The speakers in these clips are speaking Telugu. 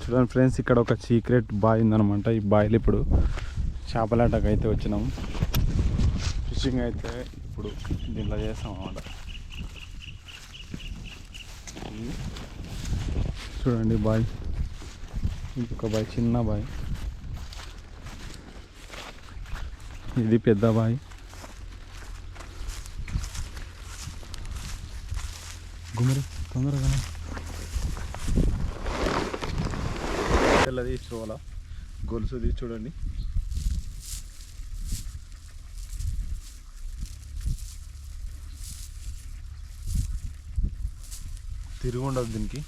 చూడండి ఫ్రెండ్స్ ఇక్కడ ఒక సీక్రెట్ బాయ్ ఉందనమాట ఈ బాయ్లు ఇప్పుడు చేపలాటకు అయితే వచ్చినాం ఫిషింగ్ అయితే ఇప్పుడు దీంట్లో చేస్తాం అన్నమాట. చూడండి బాయ్. ఇంకొక బాయ్ చిన్న బాయ్. ఇది పెద్ద బాయ్. గుమ్మరి తొందరగా తెల్లది చోల గొలుసుది చూడండి తిరిగి ఉండదు దీనికి.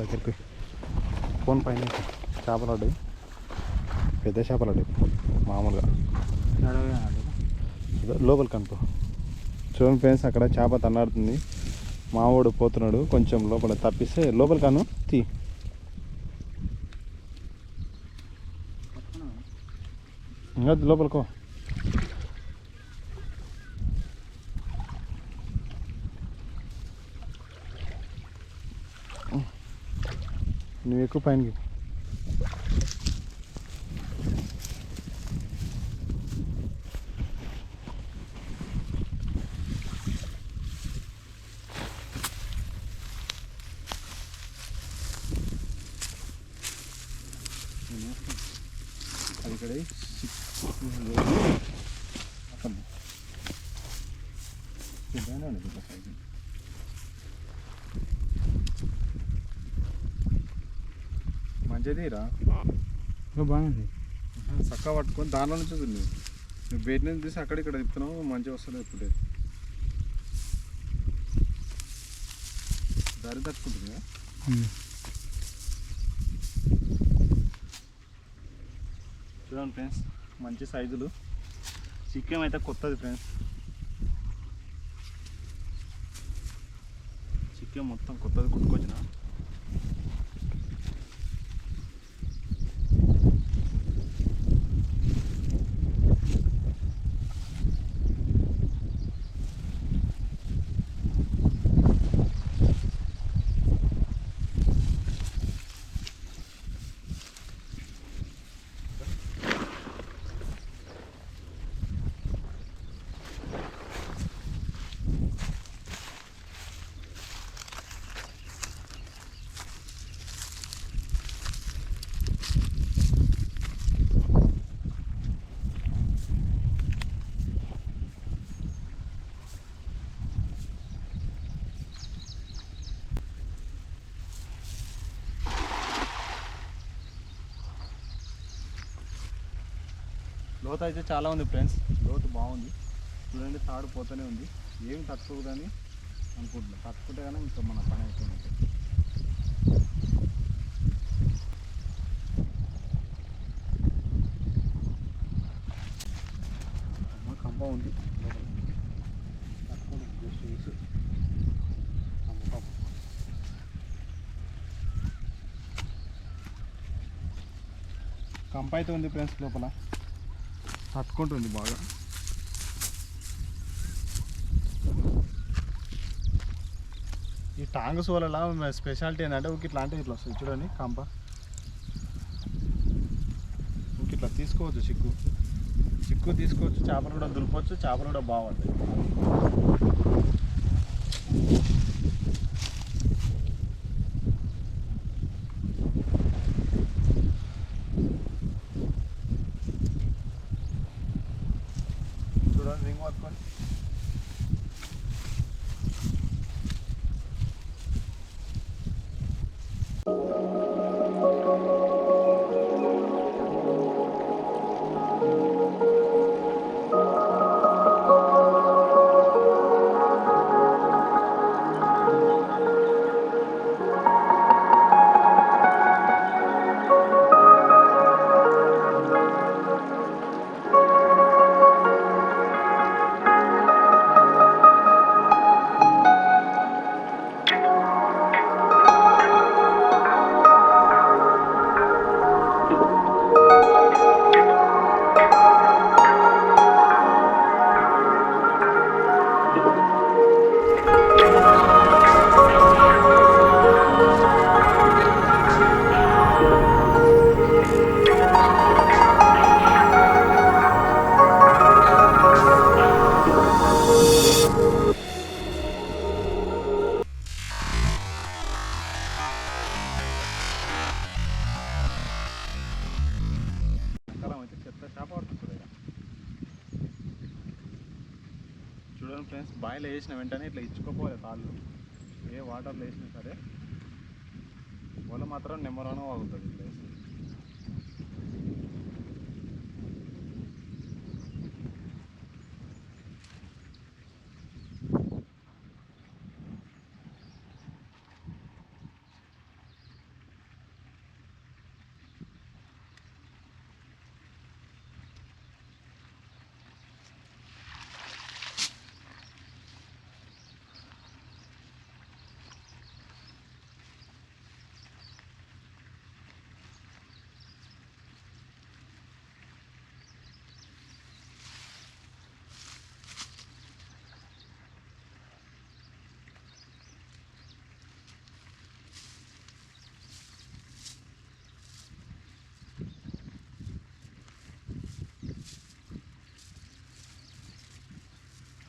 దగ్గరికి. ఫోన్ పైన చేపలు పడ్డాయి. పెద్ద చేపలు పడ్డాయి. మామూలుగా. ఇదో లోపలికి అనుకో చూడండి ఫ్రెండ్స్ అక్కడ చేప తన్నాడుతుంది. మావాడు పోతున్నాడు. కొంచెం లోపల తప్పిస్తే లోపలికి అను తీ. ఇంకా లోపలికో నువ్వు ఎక్కువ పైనకి అది ఇక్కడ మంచిదిరా. బాగుంది. చక్కగా పట్టుకొని దానిలో నుంచి వస్తుంది నువ్వు బయట నుంచి తీసి అక్కడ ఇక్కడ తిప్పుతున్నావు మంచిగా వస్తుంది ఇప్పుడు. దారి తట్టుకుంటుంది చూడండి ఫ్రెండ్స్ మంచి సైజులు. చికెన్ అయితే కొత్తది ఫ్రెండ్స్. చికెన్ మొత్తం కొత్తది కొట్టుకొచ్చిన లోతు అయితే చాలా ఉంది ఫ్రెండ్స్. లోతు బాగుంది. చూడండి తాడు పోతూనే ఉంది. ఏమి తట్టుకోదని అనుకుంటున్నాం. తట్టుకుంటే కానీ ఇంకా మన పని అయిపోయింది. అమ్మ కంప ఉంది. తట్టుకోండి జస్ట్ వేసి కంప అయితే ఉంది ఫ్రెండ్స్ లోపల. తట్టుకుంటుంది బాగా. ఈ టాంగ్ సోలలా స్పెషాలిటీ ఏంటంటే ఒక ఇట్లా అంటే ఇట్లా వస్తుంది చూడండి కంప. ఒక ఇట్లా తీసుకోవచ్చు చిక్కు. చిక్కు తీసుకోవచ్చు చేపలు కూడా దులపవచ్చు చేపలు కూడా బాగుంటాయి. కాయలు వేసిన వెంటనే ఇట్లా ఇచ్చుకోపోవాలి కాళ్ళు ఏ వాటర్లో వేసినా సరే వల మాత్రం నెంబర్ వన్ అవుతుంది ఇట్లా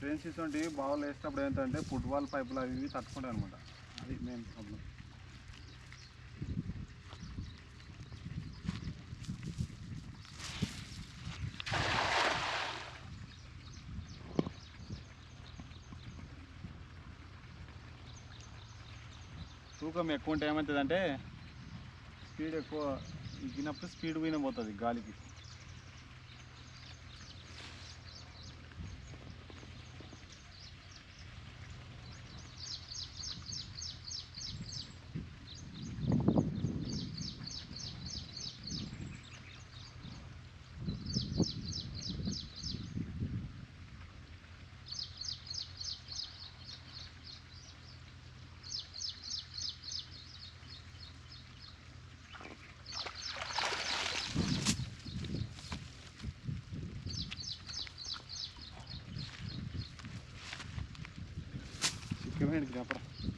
ఫ్రెండ్స్ ఇటువంటి బావులు వేసేటప్పుడు ఏంటంటే ఫుట్బాల్ పైపులు అవి ఇవి తట్టుకుంటాయి అనమాట అది మెయిన్ ప్రాబ్లం తూకం ఎక్కువ ఉంటే ఏమవుతుందంటే స్పీడ్ ఎక్కువ ఎక్కినప్పుడు స్పీడ్ పోయిన పోతుంది గాలికి. ¿Qué es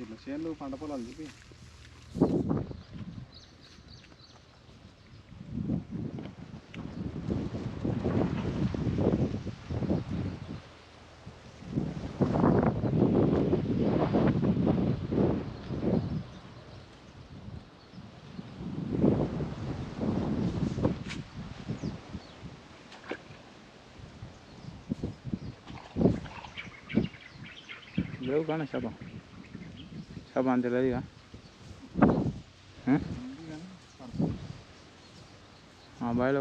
ఇట్లా చేనులు పంట పొలాలు చెప్పి లేవు కానీ చేప చేప అంత లేదు ఇక ఆ? ఉంది కానీ పడుతుంది. ఆ బావిలో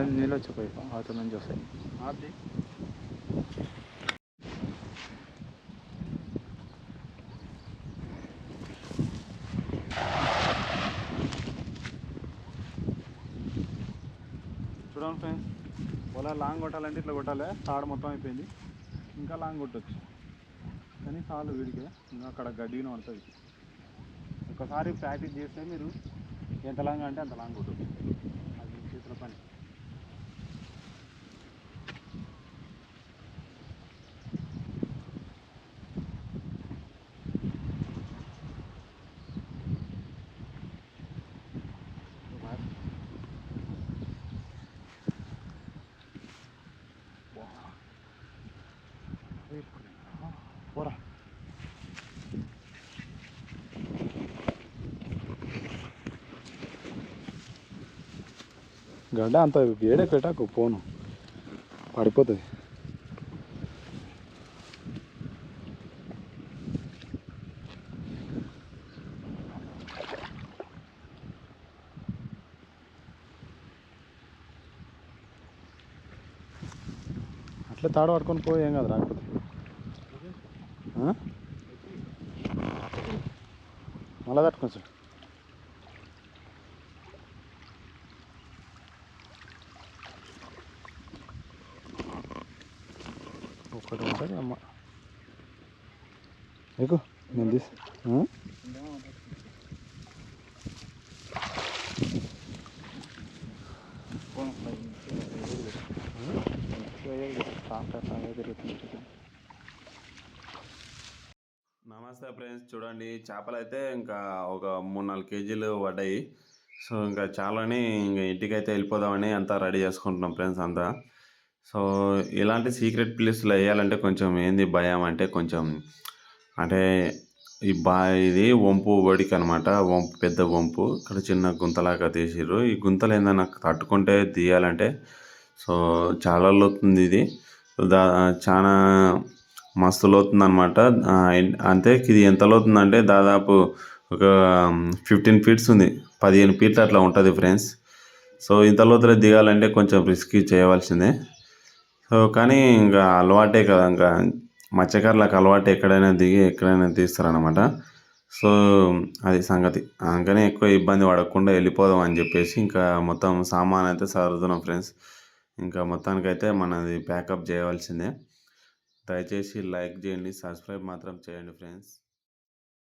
పంప నీళ్ళు వచ్చే అవతల నుంచి వస్తాయి చూడండి ఫ్రెండ్స్ పొలా లాంగ్ కొట్టాలంటే ఇట్లా కొట్టాలి తాడు మొత్తం అయిపోయింది. ఇంకా లాంగ్ కొట్టచ్చు. కానీ చాలు వీడికే ఇంకా అక్కడ గడ్డిన పడుతుంది. ఒకసారి ప్రాక్టీస్ చేస్తే మీరు ఎంత లాంగ్ అంటే అంత లాంగ్ కొట్టచ్చు అది మీ చేతుల పని పోరా గడ్డ అంత వేడే పెట్టాకు పోను. పడిపోతుంది. అట్లే తాడు పట్టుకొని పోయి ఏం కాదు రాకపోతే. మళ్ళా తట్టుకోవచ్చు. నేను తీసి నమస్తే ఫ్రెండ్స్ చూడండి. చేపలు అయితే ఇంకా ఒక మూడు నాలుగు కేజీలు పడ్డాయి. సో ఇంకా చాలానే ఇంకా ఇంటికి అయితే వెళ్ళిపోదామని అంతా రెడీ చేసుకుంటున్నాం ఫ్రెండ్స్ అంతా. సో ఇలాంటి సీక్రెట్ ప్లేస్లో వేయాలంటే కొంచెం ఏంది భయం అంటే కొంచెం అంటే ఈ బా ఇది వంపు ఒడికి అనమాట వంపు పెద్ద వంపు. ఇక్కడ చిన్న గుంతలాగా తీసిర్రు. ఈ గుంతలు ఏందన్నా తట్టుకుంటే తీయాలంటే సో చాలా లోతుంది ఇది. దా చాలా మస్తు లోతుంది అనమాట అంతే ఇది ఎంత లోతుందంటే దాదాపు ఒక ఫిఫ్టీన్ ఫీట్స్ ఉంది. పదిహేను ఫీట్లు అట్లా ఉంటుంది ఫ్రెండ్స్. సో ఇంత లోతులో దిగాలంటే కొంచెం రిస్క్ చేయవలసిందే సో కానీ ఇంకా అలవాటే కదా ఇంకా. మత్స్యకారులకు అలవాటు ఎక్కడైనా దిగి ఎక్కడైనా తీస్తారనమాట సో అది సంగతి. అందుకనే ఎక్కువ ఇబ్బంది పడకుండా వెళ్ళిపోదాం అని చెప్పేసి ఇంకా మొత్తం సామాన్ అయితే సర్దుతున్నాం ఫ్రెండ్స్. ఇంకా మొత్తానికైతే మనది ప్యాకప్ చేయవలసిందే. దయచేసి లైక్ చేయండి సబ్స్క్రైబ్ మాత్రం చేయండి ఫ్రెండ్స్.